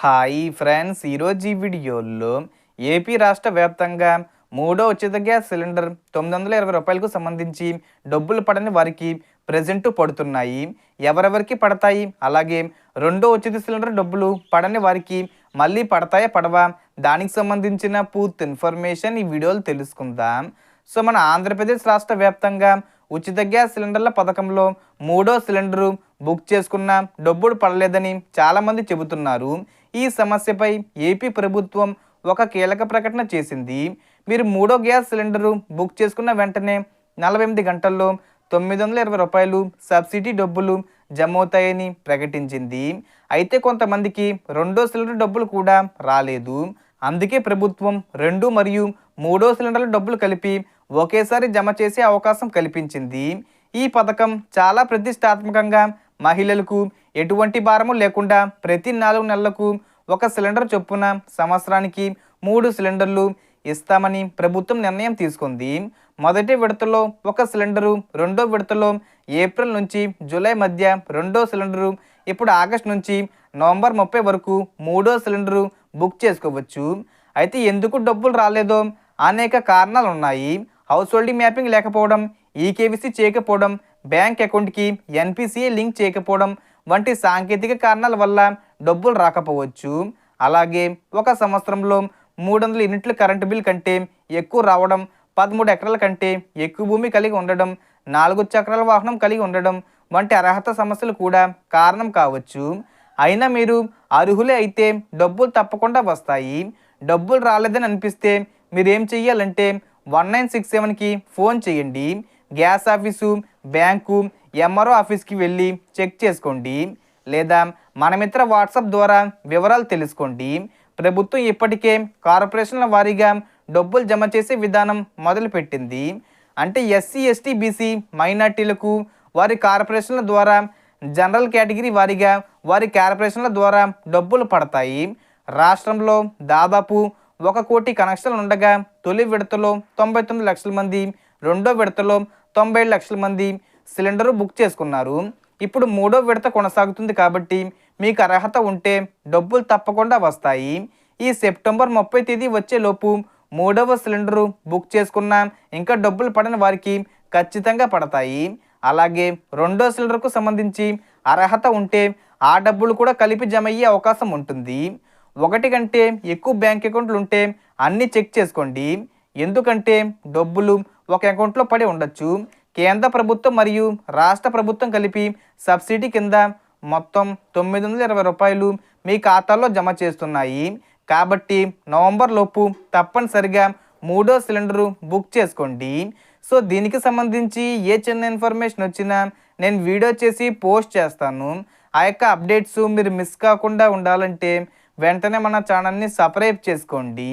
Hi friends ఈరోజు ఈ వీడియోలో ఏపీ రాష్ట్ర వ్యాప్తంగా మూడో ఉచిత గ్యాస్ సిలిండర్ తొమ్మిది వందల ఇరవై రూపాయలకు సంబంధించి డబ్బులు పడని వారికి ప్రజెంట్ పడుతున్నాయి. ఎవరెవరికి పడతాయి? అలాగే రెండో ఉచిత సిలిండర్ డబ్బులు పడని వారికి మళ్ళీ పడతాయా పడవా? దానికి సంబంధించిన పూర్తి ఇన్ఫర్మేషన్ ఈ వీడియోలో తెలుసుకుందాం. సో మన ఆంధ్రప్రదేశ్ రాష్ట్ర వ్యాప్తంగా ఉచిత గ్యాస్ సిలిండర్ల పథకంలో మూడో సిలిండరు బుక్ చేసుకున్న డబ్బులు పడలేదని చాలామంది చెబుతున్నారు. ఈ సమస్యపై ఏపీ ప్రభుత్వం ఒక కీలక ప్రకటన చేసింది. మీరు మూడో గ్యాస్ సిలిండరు బుక్ చేసుకున్న వెంటనే నలభై ఎనిమిది గంటల్లో తొమ్మిది వందల ఇరవై రూపాయలు సబ్సిడీ డబ్బులు జమ అవుతాయని ప్రకటించింది. అయితే కొంతమందికి రెండో సిలిండర్ డబ్బులు కూడా రాలేదు. అందుకే ప్రభుత్వం రెండు మరియు మూడో సిలిండర్ల డబ్బులు కలిపి ఒకేసారి జమ చేసే అవకాశం కల్పించింది. ఈ పథకం చాలా ప్రతిష్టాత్మకంగా మహిళలకు ఎటువంటి భారము లేకుండా ప్రతి నాలుగు నెలలకు ఒక సిలిండర్ చొప్పున సంవత్సరానికి మూడు సిలిండర్లు ఇస్తామని ప్రభుత్వం నిర్ణయం తీసుకుంది. మొదటి విడతలో ఒక సిలిండరు రెండో విడతలో ఏప్రిల్ నుంచి జూలై మధ్య రెండో సిలిండరు ఇప్పుడు ఆగస్ట్ నుంచి నవంబర్ ముప్పై వరకు మూడో సిలిండరు బుక్ చేసుకోవచ్చు. అయితే ఎందుకు డబ్బులు రాలేదో అనేక కారణాలు ఉన్నాయి. హౌస్ హోల్డింగ్ మ్యాపింగ్ లేకపోవడం ఈకేవీసీ చేయకపోవడం బ్యాంక్ అకౌంట్కి ఎన్పిసిఏ లింక్ చేయకపోవడం వంటి సాంకేతిక కారణాల వల్ల డబ్బులు రాకపోవచ్చు. అలాగే ఒక సంవత్సరంలో మూడు వందల యూనిట్ల కరెంటు బిల్ కంటే ఎక్కువ రావడం పదమూడు ఎకరాల కంటే ఎక్కువ భూమి కలిగి ఉండడం నాలుగు చక్రాల వాహనం కలిగి ఉండడం వంటి అర్హత సమస్యలు కూడా కారణం కావచ్చు. అయినా మీరు అర్హులే అయితే డబ్బులు తప్పకుండా వస్తాయి. డబ్బులు రాలేదని అనిపిస్తే మీరేం చెయ్యాలంటే వన్ నైన్ సిక్స్ సెవెన్కి ఫోన్ చేయండి. గ్యాస్ ఆఫీసు బ్యాంకు ఎంఆర్ఓ ఆఫీస్కి వెళ్ళి చెక్ చేసుకోండి. లేదా మన మిత్ర వాట్సాప్ ద్వారా వివరాలు తెలుసుకోండి. ప్రభుత్వం ఇప్పటికే కార్పొరేషన్ల వారీగా డబ్బులు జమ చేసే విధానం మొదలుపెట్టింది. అంటే ఎస్సీ ఎస్టీ బీసీ మైనార్టీలకు వారి కార్పొరేషన్ల ద్వారా జనరల్ కేటగిరీ వారీగా వారి కార్పొరేషన్ల ద్వారా డబ్బులు పడతాయి. రాష్ట్రంలో దాదాపు ఒక కోటి కనెక్షన్లు ఉండగా తొలి విడతలో తొంభై తొమ్మిది లక్షల మంది రెండో విడతలో తొంభై లక్షల మంది సిలిండరు బుక్ చేసుకున్నారు. ఇప్పుడు మూడో విడత కొనసాగుతుంది కాబట్టి మీకు అర్హత ఉంటే డబ్బులు తప్పకుండా వస్తాయి. ఈ సెప్టెంబర్ ముప్పై తేదీ వచ్చేలోపు మూడవ సిలిండరు బుక్ చేసుకున్న ఇంకా డబ్బులు పడని వారికి ఖచ్చితంగా పడతాయి. అలాగే రెండో సిలిండర్కు సంబంధించి అర్హత ఉంటే ఆ డబ్బులు కూడా కలిపి జమ అయ్యే అవకాశం ఉంటుంది. ఒకటి కంటే ఎక్కువ బ్యాంక్ అకౌంట్లు ఉంటే అన్నీ చెక్ చేసుకోండి. ఎందుకంటే డబ్బులు ఒక అకౌంట్లో పడి ఉండొచ్చు. కేంద్ర ప్రభుత్వం మరియు రాష్ట్ర ప్రభుత్వం కలిపి సబ్సిడీ కింద మొత్తం తొమ్మిది వందల ఇరవై రూపాయలు మీ ఖాతాలో జమ చేస్తున్నాయి. కాబట్టి నవంబర్ లోపు తప్పనిసరిగా మూడో సిలిండరు బుక్ చేసుకోండి. సో దీనికి సంబంధించి ఏ చిన్న ఇన్ఫర్మేషన్ వచ్చినా నేను వీడియో చేసి పోస్ట్ చేస్తాను. ఆ యొక్క అప్డేట్స్ మీరు మిస్ కాకుండా ఉండాలంటే వెంటనే మన ఛానల్ని సబ్స్క్రైబ్ చేసుకోండి.